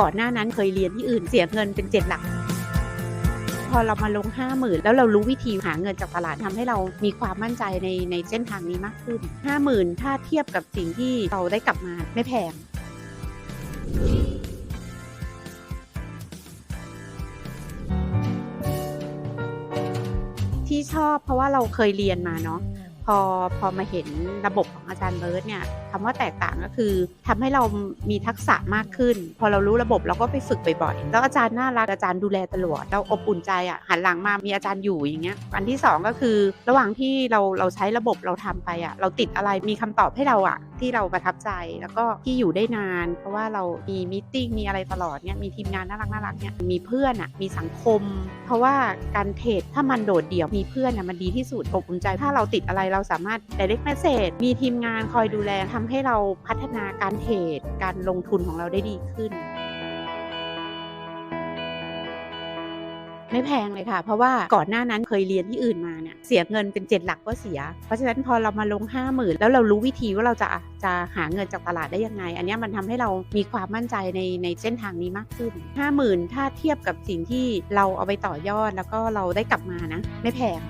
ก่อนหน้านั้นเคยเรียนที่อื่นเสียเงินเป็นเจ็ดหลัก พอเรามาลงห้าหมื่นแล้วเรารู้วิธีหาเงินจากตลาดทำให้เรามีความมั่นใจในในเส้นทางนี้มากขึ้นห้าหมื่นถ้าเทียบกับสิ่งที่เราได้กลับมาไม่แพงที่ชอบเพราะว่าเราเคยเรียนมาเนาะ พอพอมาเห็นระบบของอาจารย์เบิร์ตเนี่ยคำว่าแตกต่างก็คือทำให้เรามีทักษะมากขึ้น พอเรารู้ระบบเราก็ไปฝึกบ่อยๆแล้วอาจารย์น่ารักอาจารย์ดูแลตลอดเราอบอุ่นใจอะหันหลังมามีอาจารย์อยู่อย่างเงี้ยอันที่สองก็คือ ระหว่างที่เราเราใช้ระบบเราทำไปอะเราติดอะไรมีคำตอบให้เราอะที่เราประทับใจแล้วก็ที่อยู่ได้นาน เพราะว่าเรามีมิ팅มีอะไรตลอดเนี่ยมีทีมงานน่ารักน่ารักเนี่ยมีเพื่อนอะมีสังคม เพราะว่าการเทรดถ้ามันโดดเดี่ยวมีเพื่อนอะมันดีที่สุดอบอุ่นใจถ้าเราติดอะไรเราสามารถ direct message มีทีมงานคอยดูแลทำให้เราพัฒนาการเทรดการลงทุนของเราได้ดีขึ้น ไม่แพงเลยค่ะ เพราะว่าก่อนหน้านั้นเคยเรียนที่อื่นมาเนี่ยเสียเงินเป็นเจ็ดหลักก็เสีย เพราะฉะนั้นพอเรามาลงห้าหมื่นแล้วเรารู้วิธีว่าเราจะจะหาเงินจากตลาดได้ยังไง อันนี้มันทำให้เรามีความมั่นใจในในเส้นทางนี้มากขึ้นห้าหมื่นถ้าเทียบกับสิ่งที่เราเอาไปต่อยอดแล้วก็เราได้กลับมานะ ไม่แพง